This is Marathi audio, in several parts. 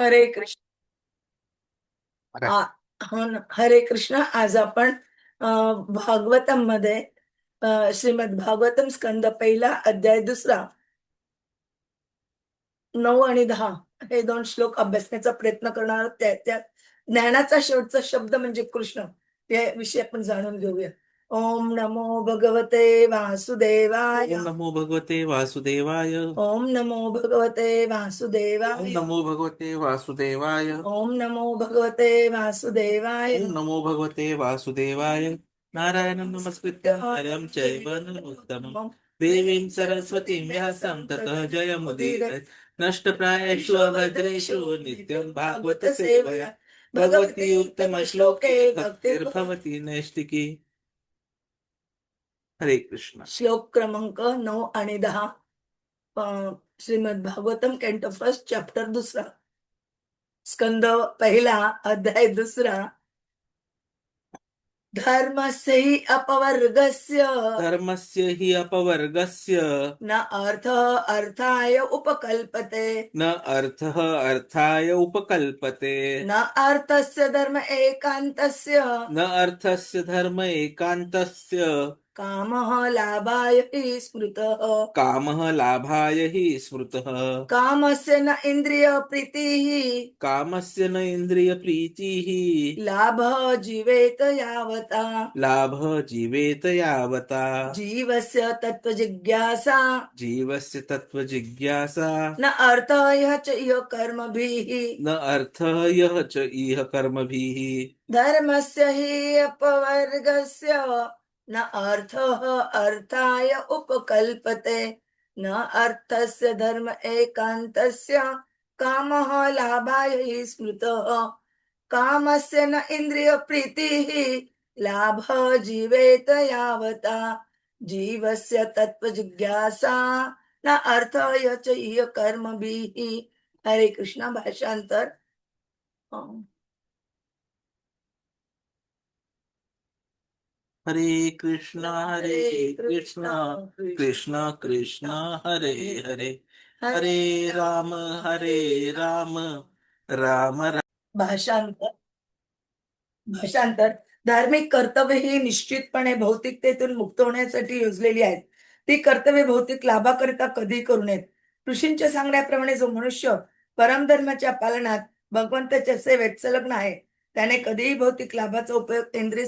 हरे कृष्ण. आ- हो हरे कृष्ण. आज आपण भागवतममध्ये श्रीमद भागवतम स्कंद पहिला अध्याय दुसरा. नऊ आणि दहा हे दोन श्लोक अभ्यासण्याचा प्रयत्न करणार आहोत. त्या त्या ज्ञानाचा शेवटचा शब्द म्हणजे कृष्ण. या विषयी आपण जाणून घेऊया. ओम नमो भगवते वासुदेवाय। ओम नमो भगवते वासुदेवाय। ओम नमो भगवते ओम वासुदेवाय नमो भगवते वासुदेवाय। ओम नमो भगवते वासुदेवाय। ओम नमो भगवते वासुदेवाय। नारायणं नमस्कृत्य हरं चैव नरोत्तमं। देवीं सरस्वतीं व्यासं ततः जयमुदीरये नष्टप्रायेषु अभद्रेषु नित्यं भागवत सेवया भगवती उत्तम श्लोके भक्तिर्भवती नैष्टिकी हरे कृष्ण. श्लोक क्रमांक नऊ आणि दहा. Shrimad Bhagavatam canto first chapter दुसरा. स्कंद पहिला अध्याय दुसरा. धर्मस्य हि अपवर्गस्य. धर्मस्य हि अपवर्गस्य. न अर्थ अर्थाय उपकल्पते. न अर्थः अर्थाय उपकल्पते. न अर्थस्य धर्म एकान्तस्य. न अर्थस्य धर्म एकान्तस्य. कामः लाभाय हि स्मृतः। कामः लाभाय हि स्मृतः। कामस्य न इन्द्रिय प्रीतिः। कामस्य न इन्द्रियप्रीतिः लाभः जीवेत यावता। लाभः जीवेत यावता। जीवस्य तत्त्वजिज्ञासा जीवस्य तत्त्वजिज्ञासा न अर्थः यः च इह कर्मभिः। न अर्थः यः च इह कर्मभिः। धर्मस्य हि अपवर्गस्य न अर्थः अर्थाय उपकल्पते। न अर्थस्य धर्म एकान्तस्य कामः लाभाय हि स्मृतः। कामस्य न इन्द्रियप्रीतिः लाभः जीवेत यावता। जीवस्य तत्त्वजिज्ञासा न अर्थः च कर्मभिः हरे कृष्ण भाषांतर हरे कृष्ण हरे कृष्ण कृष्ण कृष्ण हरे हरे हरे राम हरे राम राम राम. भाषांतर भाषांतर. धार्मिक कर्तव्य ही निश्चितपणे भौतिकतेतून मुक्त होण्यासाठी योजलेली आहेत. ती कर्तव्य भौतिक लाभाकरिता कधी करू नयेत? ऋषींच्या सांगण्याप्रमाणे जो मनुष्य परमधर्माच्या पालनात भगवंताच्या सेवेत संलग्न आहे त्याने कधीही भौतिक लाभाचा उपयोग इंद्रिय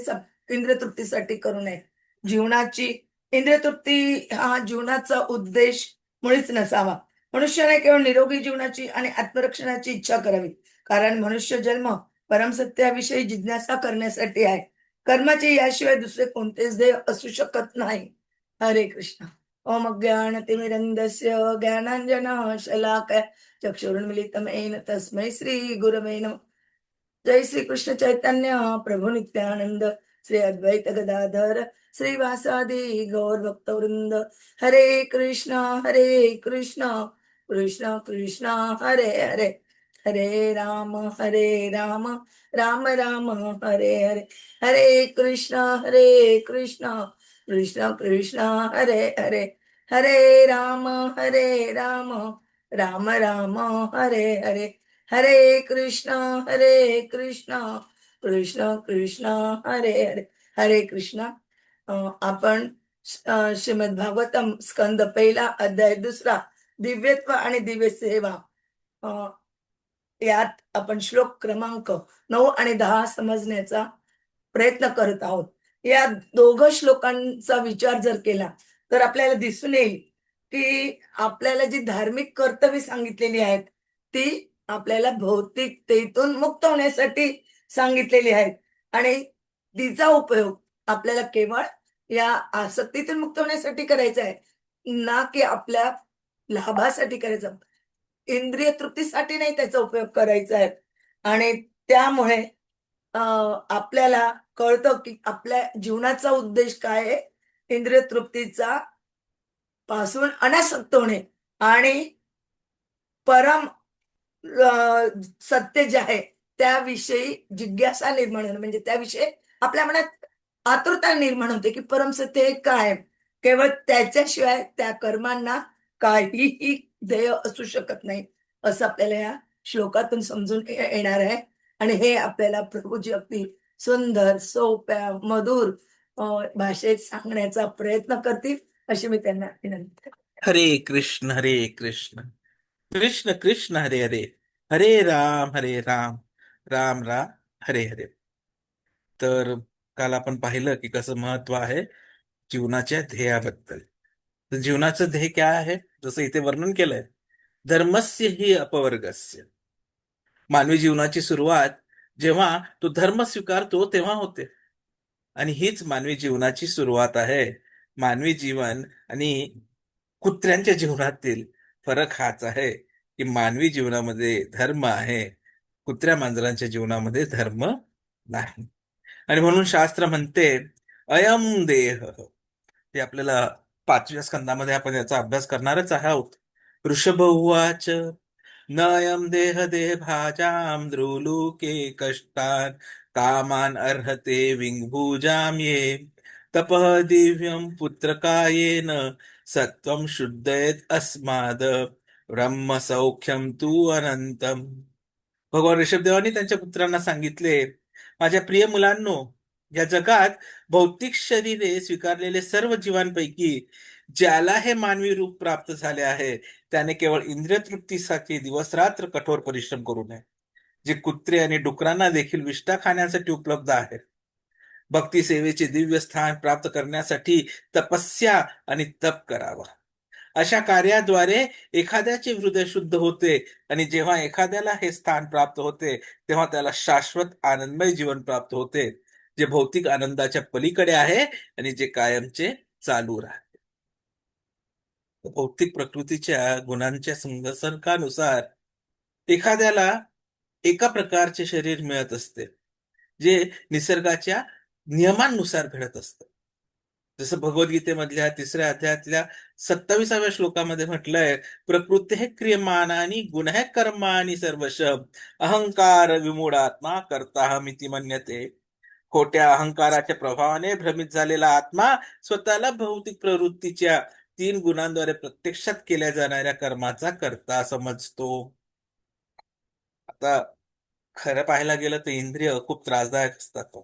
इंद्रिय तृप्तीसाठी करू नये. जीवनाची इंद्रिय तृप्ती हा जीवनाचा उद्देश मुळीच नसावा. मनुष्याने केवळ निरोगी जीवनाची आणि आत्मरक्षणाची इच्छा करावी. कारण मनुष्य जन्म परमसत्याविषयी जिज्ञासा करण्यासाठी आहे. कर्माचे याशिवाय दुसरे कोणतेच ध्येय असू शकत नाही. हरे कृष्ण. ओम ज्ञान तिमिरंदस्य ज्ञानांजन शलाकय चक्षुरुन्मिलितम तस्मै श्री गुरवे जय श्री कृष्ण चैतन्य प्रभु नित्यानंद श्री अद्वैत गदाधर श्रीवासादी गौर भक्तवृंद हरे कृष्ण हरे कृष्ण कृष्ण कृष्ण हरे हरे। हरे राम हरे राम राम राम हरे हरे। हरे कृष्ण हरे कृष्ण कृष्ण कृष्ण हरे हरे। हरे राम हरे राम राम राम हरे हरे। हरे कृष्ण हरे कृष्ण कृष्ण कृष्ण हरे हरे हरे कृष्ण. आपण श्रीमद भागवतम स्कंद पहिला अध्याय दुसरा दिव्यत्व आणि दिव्य सेवा. यात आपण श्लोक क्रमांक नऊ आणि दहा समजण्याचा प्रयत्न करत आहोत. या दोघं श्लोकांचा विचार जर केला तर आपल्याला दिसून येईल की आपल्याला जी धार्मिक कर्तव्य सांगितलेली आहेत ती आपल्याला भौतिकतेतून मुक्त होण्यासाठी सांगितलेली आहेत. आणि तिचा उपयोग आपल्याला केवळ या आसक्तीतून मुक्त होण्यासाठी करायचा आहे ना की आपल्या लाभासाठी करायचा इंद्रिय तृप्तीसाठी नाही त्याचा उपयोग करायचा आहे. आणि त्यामुळे आपल्याला कळतं की आपल्या जीवनाचा उद्देश काय आहे? इंद्रिय तृप्तीचा पासून अनासक्त होणे आणि परम सत्य जे आहे त्याविषयी जिज्ञासा निर्माण होणं म्हणजे त्याविषयी आपल्या मनात आतुरता निर्माण होते की परम सत्य हे काय केवळ त्याच्याशिवाय त्या कर्मांना काहीही ध्येय असू शकत नाही असं आपल्याला या श्लोकातून समजून येणार आहे. आणि हे आपल्याला प्रभूजी अगदी सुंदर सोप्या मधुर भाषेत सांगण्याचा प्रयत्न करतील अशी मी त्यांना विनंती हरे कृष्ण हरे कृष्ण. कृष्ण कृष्ण हरे हरे. हरे राम हरे राम. राम राम हरे हरे. तर काल आपण पाहिलं की कसं महत्त्व आहे जीवनाच्या ध्येयाबद्दल. तर जीवनाचं ध्येय काय आहे? जसं इथे वर्णन केलंय धर्मस्य ही अपवर्गस्य. मानवी जीवनाची सुरुवात जेव्हा तो धर्म स्वीकारतो तेव्हा होते. आणि हीच मानवी जीवनाची सुरुवात आहे. मानवी जीवन आणि कुत्र्यांच्या जीवनातील फरक हाच आहे की मानवी जीवनामध्ये धर्म आहे. कुत्र्या मांजरांच्या जीवनामध्ये धर्म नाही. आणि म्हणून शास्त्र म्हणते अयम देह. ते आपल्याला पाचव्या स्कंदामध्ये आपण याचा अभ्यास करणारच आहोत. ऋषभ उवाच न अयम देह भाजाम द्रुलुके कष्टान कामान अर्हते विंगभुजाम ये तपः दिव्यं पुत्रकायेन सत्वं शुद्धयेत अस्माद ब्रह्म सौख्यम तू अनंतम भगवान ऋषभदेवानी त्यांच्या पुत्रांना सांगितले माझ्या प्रिय मुलांनो या जगात भौतिक शरीरे स्वीकारलेले सर्व जीवांपैकी ज्याला हे मानवी रूप प्राप्त झाले आहे त्याने केवळ इंद्रिय तृप्तीसाठी दिवसरात्र कठोर परिश्रम करू नये जे कुत्रे आणि डुकरांना देखील विष्ठा खाण्यासाठी उपलब्ध आहेत भक्ती सेवेचे दिव्य स्थान प्राप्त करण्यासाठी तपस्या आणि तप करावा. अशा कार्याद्वारे एखाद्याचे हृदय शुद्ध होते आणि जेव्हा एखाद्याला हे स्थान प्राप्त होते तेव्हा त्याला शाश्वत आनंदमय जीवन प्राप्त होते जे भौतिक आनंदाच्या पलीकडे आहे आणि जे कायमचे चालू राहते. भौतिक प्रकृतीच्या गुणांच्या संसर्गानुसार एखाद्याला एका प्रकारचे शरीर मिळत असते जे निसर्गाच्या नियमांनुसार घडत असतं. जसं भगवद्गीतेमधल्या तिसऱ्या अध्यायातल्या सत्ताविसाव्या श्लोकामध्ये म्हटलंय प्रकृती हे क्रियमानानी गुण हे कर्मानी सर्वश अहंकार विमूढात्मा करताहमिती मन्यते. खोट्या अहंकाराच्या प्रभावाने भ्रमित झालेला आत्मा स्वतःला भौतिक प्रवृत्तीच्या तीन गुणांद्वारे प्रत्यक्षात केल्या जाणाऱ्या कर्माचा करता समजतो. आता खरं पाहायला गेलं तर इंद्रिय खूप त्रासदायक असतात.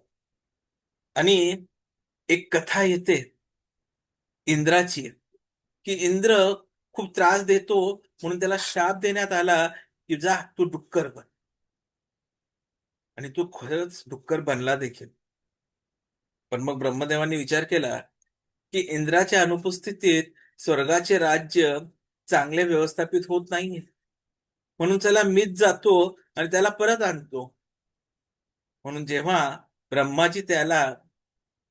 आणि एक कथा येते. इंद्राची की इंद्र खूप त्रास देतो म्हणून त्याला शाप देण्यात आला की जा तू डुक्कर बन. आणि तो खरंच डुक्कर बनला देखील. पण मग ब्रह्मदेवांनी विचार केला की इंद्राच्या अनुपस्थितीत स्वर्गाचे राज्य चांगले व्यवस्थापित होत नाहीये. म्हणून चला मीच जातो आणि त्याला परत आणतो. म्हणून जेव्हा ब्रह्माजी त्याला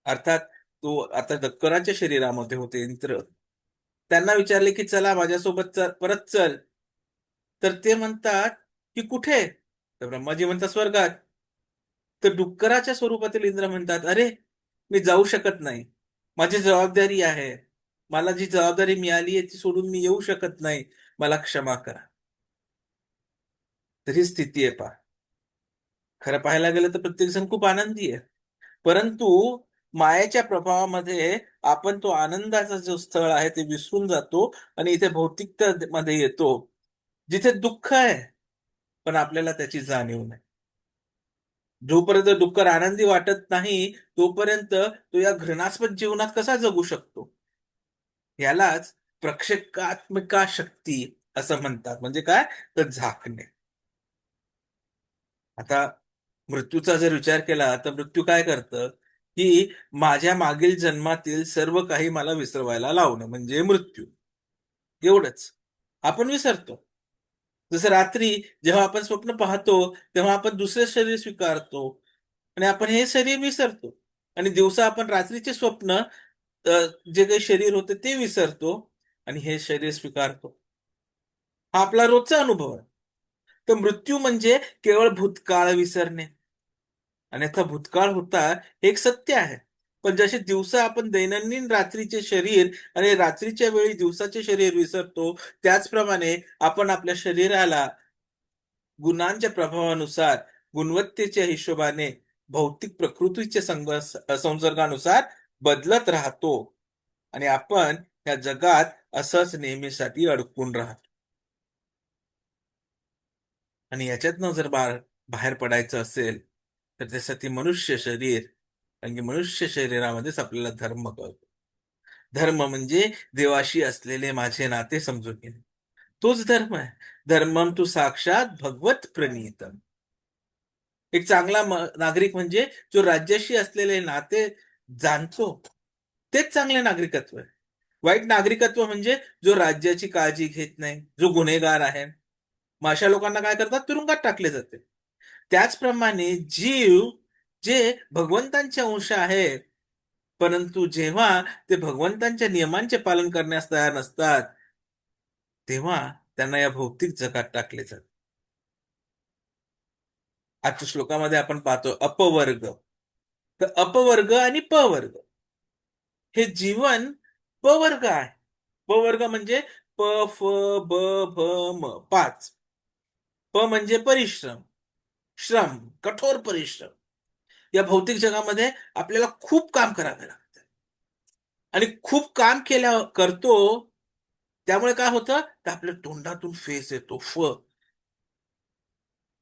अर्थात तो आता डक्करांच्या शरीरामध्ये होते इंद्र. त्यांना विचारले की चला माझ्यासोबत चल परत चल. तर ते म्हणतात की कुठे? तर ब्रह्माजी म्हणतात स्वर्गात. तर डुक्कराच्या स्वरूपातील इंद्र म्हणतात अरे मी जाऊ शकत नाही. माझी जबाबदारी आहे. मला जी जबाबदारी मिळाली आहे ती सोडून मी येऊ शकत नाही. मला क्षमा करा. तरी स्थिती आहे पा खरं पाहायला गेलं तर प्रत्येक जण खूप आनंदी आहे. परंतु मायेच्या प्रभावामध्ये आपण तो आनंदाचा जो स्थळ आहे ते विसरून जातो आणि इथे भौतिकता मध्ये येतो जिथे दुःख आहे पण आपल्याला त्याची जाणीव नाही. जोपर्यंत डुक्कर आनंदी वाटत नाही तोपर्यंत तो या घृणास्पद जीवनात कसा जगू शकतो? यालाच प्रक्षेकात्मिका शक्ती असं म्हणतात. म्हणजे काय? तर झाकणे. आता मृत्यूचा जर विचार केला तर मृत्यू काय करतं? की माझ्या मागील जन्मातील सर्व काही मला विसरवायला लावणं म्हणजे मृत्यू. एवढंच. आपण विसरतो. जसं रात्री जेव्हा आपण स्वप्न पाहतो तेव्हा आपण दुसरे शरीर स्वीकारतो आणि आपण हे शरीर विसरतो. आणि दिवसा आपण रात्रीचे स्वप्न जे काही शरीर होते ते विसरतो आणि हे शरीर स्वीकारतो. हा आपला रोजचा अनुभव आहे. तर मृत्यू म्हणजे केवळ भूतकाळ विसरणे. अन्यथा भूतकाळ होता हे एक सत्य आहे. पण जसे दिवसा आपण दैनंदिन रात्रीचे शरीर आणि रात्रीच्या वेळी दिवसाचे शरीर विसरतो त्याचप्रमाणे आपण आपल्या शरीराला गुणांच्या प्रभावानुसार गुणवत्तेच्या हिशोबाने भौतिक प्रकृतीच्या संसर्गानुसार बदलत राहतो. आणि आपण या जगात असंच नेहमीसाठी अडकून राहतो. आणि याच्यातनं जर बाहेर पडायचं असेल तर त्यासाठी मनुष्य शरीर कारण की मनुष्य शरीरामध्येच आपल्याला धर्म कळतो. धर्म म्हणजे देवाशी असलेले माझे नाते समजून घेणे. तोच धर्म आहे. धर्मम तू साक्षात भगवत प्रणीतम. एक चांगला नागरिक म्हणजे जो राज्याशी असलेले नाते जाणतो तेच चांगले नागरिकत्व आहे. वाईट नागरिकत्व म्हणजे जो राज्याची काळजी घेत नाही जो गुन्हेगार आहे. मग अशा लोकांना काय करतात? तुरुंगात टाकले जाते. त्याचप्रमाणे जीव जे भगवंतांचे अंश आहे परंतु जेव्हा ते भगवंतांच्या नियमांचे पालन करण्यास तयार नसतात तेव्हा त्यांना या भौतिक जगात टाकले जाते. आजच्या श्लोकामध्ये आपण पाहतो अपवर्ग. तर अपवर्ग आणि पवर्ग. हे जीवन पवर्ग आहे. पवर्ग म्हणजे प फ ब भ म पाच. प म्हणजे परिश्रम. श्रम कठोर परिश्रम या भौतिक जगामध्ये आपल्याला खूप काम करावे लागतं. आणि खूप काम केल्या करतो त्यामुळे काय होतं? तर आपल्या तोंडातून फेस येतो फ.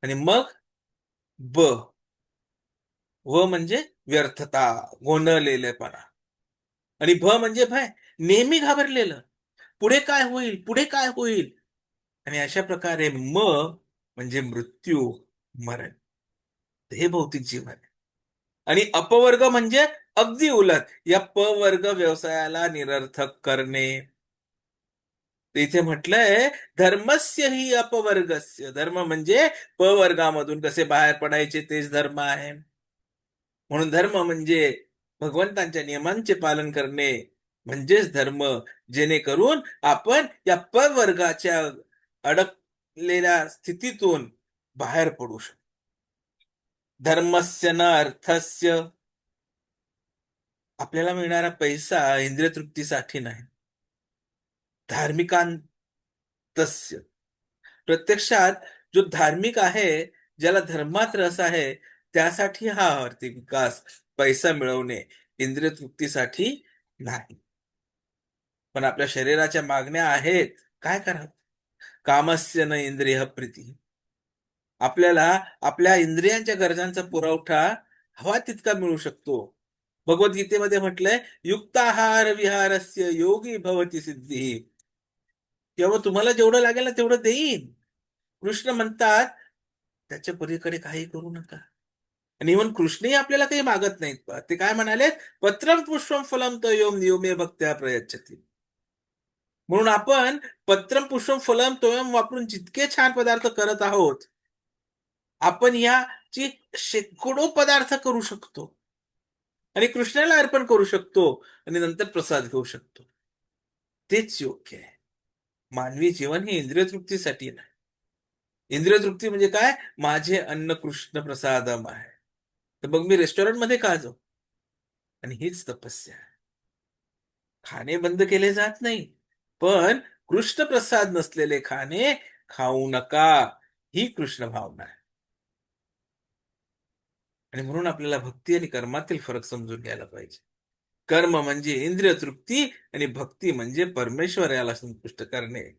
आणि मग ब. व म्हणजे व्यर्थता गोंधळलेलेपणा. आणि भ म्हणजे भय नेहमी घाबरलेलं. पुढे काय होईल? पुढे काय होईल? आणि अशा प्रकारे म म्हणजे मृत्यू. मरण. हे भौतिक जीवन आहे. आणि अपवर्ग म्हणजे अगदी उलट या प वर्ग व्यवसायाला निरर्थक करणे. इथे म्हटलंय धर्मस्य ही अपवर्गस्य. धर्म म्हणजे प वर्गामधून कसे बाहेर पडायचे तेच धर्म आहे. म्हणून धर्म म्हणजे भगवंतांच्या नियमांचे पालन करणे. म्हणजेच धर्म जेणेकरून आपण या प वर्गाच्या अडकलेल्या स्थितीतून बाहेर पडू शकतो. धर्मस्य न अर्थस्य आपल्याला मिळणारा पैसा इंद्रिय तृप्तीसाठी नाही. धार्मिकांतस्य. प्रत्यक्षात जो धार्मिक आहे ज्याला धर्मात रस आहे त्यासाठी हा आर्थिक विकास पैसा मिळवणे इंद्रिय तृप्तीसाठी नाही. पण आपल्या शरीराच्या मागण्या आहेत. काय करावं? कामस्य न इंद्रिय प्रीती. आपल्याला आपल्या इंद्रियांच्या गरजांचा पुरवठा हवा तितका मिळू शकतो. भगवद्गीतेमध्ये म्हटलंय युक्ताहार विहारस्य योगी भवती सिद्धी. तेव्हा तुम्हाला जेवढं लागेल ना तेवढं देईन. कृष्ण म्हणतात त्याच्या पलीकडे काही करू नका. आणि इव्हन कृष्णही आपल्याला काही मागत नाहीत. ते काय म्हणाले पत्रम पुष्पम फलम तो योम नियोमे भक्त्या प्रयच्छती. म्हणून आपण पत्रम पुष्पम फलम तोयम वापरून जितके छान पदार्थ करत आहोत आपण याची शेकडो पदार्थ करू शकतो. आणि कृष्णाला अर्पण करू शकतो आणि नंतर प्रसाद घेऊ शकतो. तेच योग्य आहे. मानवी जीवन हे इंद्रिय तृप्तीसाठी नाही. इंद्रिय तृप्ती म्हणजे काय? माझे अन्न कृष्ण प्रसादम आहे. तर मग मी रेस्टॉरंटमध्ये का जाऊ? आणि हीच तपस्या आहे. खाणे बंद केले जात नाही. पण कृष्ण प्रसाद नसलेले खाणे खाऊ नका. ही कृष्ण भावना आहे. आणि म्हणून आपल्याला भक्ती आणि कर्मातील फरक समजून घ्यायला पाहिजे. कर्म म्हणजे इंद्रिय तृप्ती आणि भक्ती म्हणजे परमेश्वर याला संतुष्ट करणे.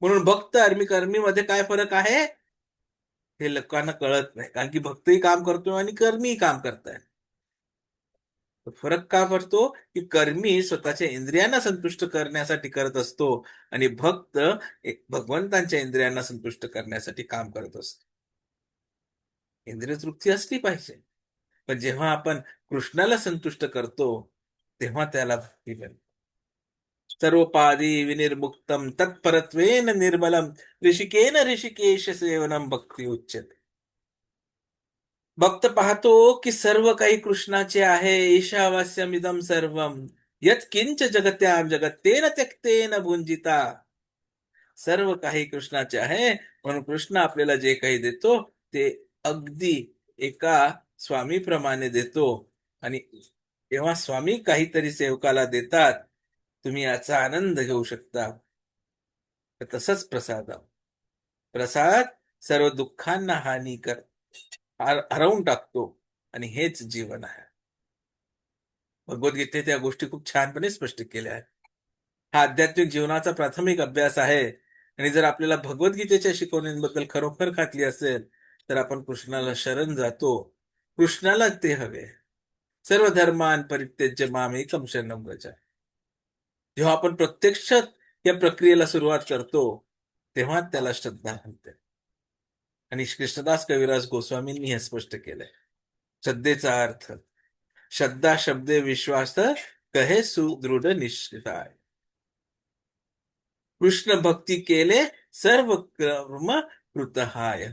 म्हणून भक्त आणि कर्मीमध्ये काय फरक आहे? हे लोकांना कळत नाही. कारण की भक्तही काम करतो आणि कर्मीही काम करताय फरक का पडतो? की कर्मी स्वतःच्या इंद्रियांना संतुष्ट करण्यासाठी करत असतो आणि भक्त एक भगवंतांच्या इंद्रियांना संतुष्ट करण्यासाठी काम करत असतो. इंद्रिय तृप्ती असली पाहिजे. पण जेव्हा आपण कृष्णाला संतुष्ट करतो तेव्हा त्याला भक्ती मिळते. सर्वपादी विनिर्मुक्तम तत्परत्वेन निर्मलम ऋषिकेन ऋषिकेश सेवनम भक्ती उच्यते भक्त पाहतो की सर्व काही कृष्णाचे आहे ईशावास्यमिदम सर्वम. यत किंच जगत्या जगत्तेन त्यक्तेन भुंजिता सर्व काही कृष्णाचे आहे म्हणून कृष्ण आपल्याला जे काही देतो ते अगदी एका स्वामीप्रमाणे देतो. आणि जेव्हा स्वामी काहीतरी सेवकाला देतात तुम्ही याचा आनंद घेऊ शकता. तसंच प्रसाद. प्रसाद सर्व दुःखांना हानी कर हरवून टाकतो. आणि हेच जीवन आहे. भगवद्गीतेत या गोष्टी खूप छानपणे स्पष्ट केल्या आहेत. हा आध्यात्मिक जीवनाचा प्राथमिक अभ्यास आहे. आणि जर आपल्याला भगवद्गीतेच्या शिकवण्यांबद्दल खरोखर खातली असेल तर आपण कृष्णाला शरण जातो. कृष्णाला ते हवे. सर्व धर्मान परित्यज्य माम एकम शरणम व्रज जेव्हा आपण प्रत्यक्षात या प्रक्रियेला सुरुवात करतो तेव्हा त्याला श्रद्धा म्हणते. आणि कृष्णदास कविराज गोस्वामींनी हे स्पष्ट केलंय. श्रद्धेचा अर्थ श्रद्धा शब्दे विश्वास कहे सुदृढ निश्चिताय. कृष्ण भक्ती केले सर्व कर्म कृतहाय.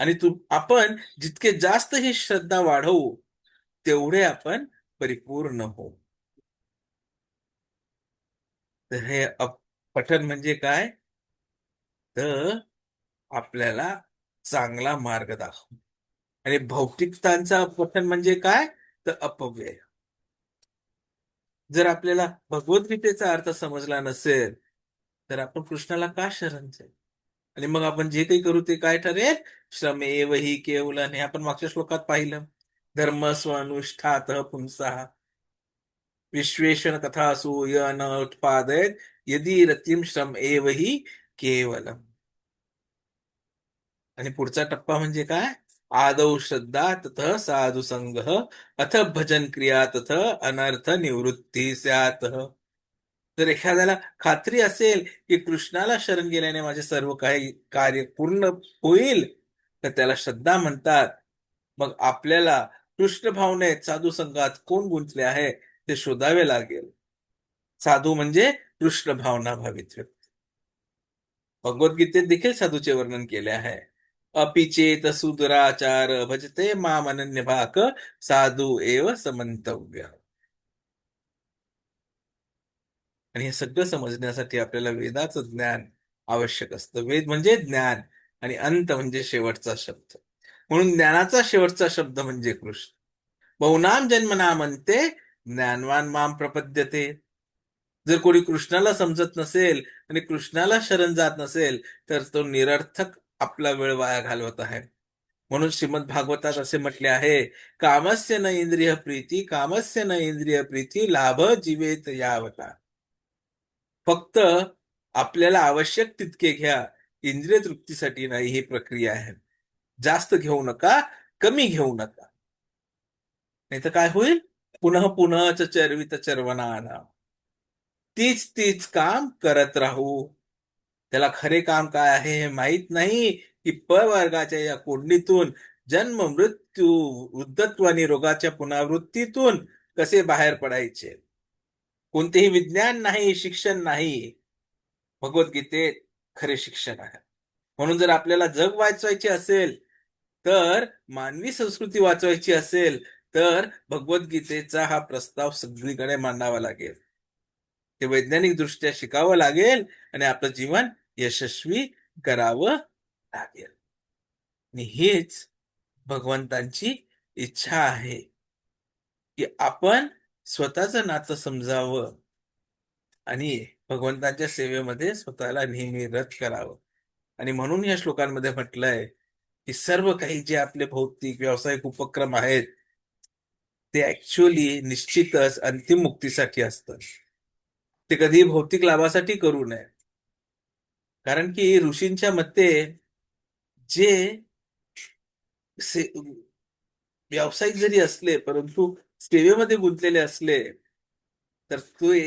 आणि तू आपण जितके जास्त ही श्रद्धा वाढवू तेवढे आपण परिपूर्ण होऊ. तर हे अप- म्हणजे काय? तर आपल्याला चांगला मार्ग दाखव. आणि भौतिकतांचा पठन म्हणजे काय? तर अपव्यय. जर आपल्याला भगवद्गीतेचा अर्थ समजला नसेल तर आपण कृष्णाला का शरण जाईल आणि मग आपण जे काही करू ते काय ठरेल? श्रमेव हि केवलन हे आपण मागच्या श्लोकात पाहिलं. धर्म स्वानुष्ठात पुंसा विश्वेषण कथा सूय न उत्पादयत. यदि रतिम श्रम एव हि केवलम. आणि पुढचा टप्पा म्हणजे काय? आदौ श्रद्धा तथ साधुसंग. अथ भजन क्रिया तथ अनर्थ निवृत्ती स्यात. जर एखाद्याला खात्री असेल की कृष्णाला शरण गेल्याने माझे सर्व काही कार्य पूर्ण होईल तर त्याला श्रद्धा म्हणतात. मग आपल्याला कृष्ण भावनेत साधू संघात कोण गुंतले आहे ते शोधावे लागेल. साधू म्हणजे कृष्ण भावना भावित व्यक्ती. भगवद्गीतेत देखील साधूचे वर्णन केले आहे. अपिचेत सुदुराचार भजते माम अनन्य भाक साधू एव समंतव्य आणि हे सगळं समजण्यासाठी आपल्याला वेदाचं ज्ञान आवश्यक असतं. वेद म्हणजे ज्ञान आणि अंत म्हणजे शेवटचा शब्द. म्हणून ज्ञानाचा शेवटचा शब्द म्हणजे कृष्ण. बहुनाम जन्मना अंते ज्ञानवान माम प्रपद्यते. जर कोणी कृष्णाला समजत नसेल आणि कृष्णाला शरण जात नसेल तर तो निरर्थक आपला वेळ वाया घालवत आहे. म्हणून श्रीमद भागवतात असे म्हटले आहे कामस्य न इंद्रिय प्रीती कामस्य न इंद्रिय प्रीती लाभ जीवेत यावता. फक्त आपल्याला आवश्यक तितके घ्या. इंद्रिय तृप्तीसाठी नाही ही प्रक्रिया आहे. जास्त घेऊ नका कमी घेऊ नका. नाही तर काय होईल? पुनः पुनः च चर्वना आणा तीच तीच काम करत राहू. त्याला खरे काम काय आहे हे माहीत नाही. की प वर्गाच्या या कोंडणीतून जन्म मृत्यू वृद्धत्व आणि रोगाच्या पुनरावृत्तीतून कसे बाहेर पडायचे? कोणतेही विज्ञान नाही शिक्षण नाही भगवद्गीतेत खरे शिक्षण आहे म्हणून जर आपल्याला जग वाचवायचे असेल तर मानवी संस्कृती वाचवायची असेल तर भगवद्गीतेचा हा प्रस्ताव सगळीकडे मांडावा लागेल. ते वैज्ञानिक दृष्ट्या शिकावं लागेल आणि आपलं जीवन यशस्वी करावं लागेल. आणि हीच भगवंतांची इच्छा आहे की आपण स्वतःचं नातं समजावं आणि भगवंतांच्या सेवेमध्ये स्वतःला नेहमी रथ करावं. आणि म्हणून या श्लोकांमध्ये म्हटलंय की सर्व काही जे आपले भौतिक व्यावसायिक उपक्रम आहेत ते ऍक्च्युअली निश्चितच अंतिम मुक्तीसाठी असतं ते कधी भौतिक लाभासाठी करू नये. कारण की ऋषींच्या मते जे से- व्यावसायिक जरी असले परंतु सेवेमध्ये गुंतलेले असले तर ते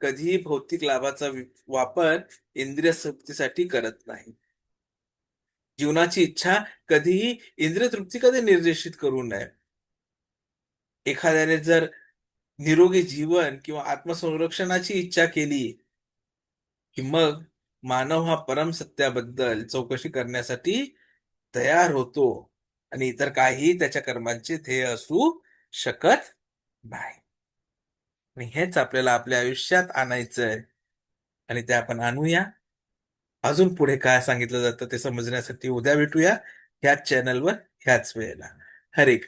कधीही भौतिक लाभाचा वापर इंद्रिय तृप्तीसाठी करत नाही. जीवनाची इच्छा कधीही इंद्रिय तृप्ती कधी निर्देशित करू नये. एखाद्याने जर निरोगी जीवन किंवा आत्मसंरक्षणाची इच्छा केली की मग मानव हा परम सत्याबद्दल चौकशी करण्यासाठी तयार होतो आणि इतर काही त्याच्या कर्मांचे ध्येय असू शकत नाही. आणि हेच आपल्याला आपल्या आयुष्यात आणायचंय. आणि ते आपण आणूया. अजून पुढे काय सांगितलं जातं ते समजण्यासाठी उद्या भेटूया ह्याच चॅनलवर ह्याच वेळेला. हरे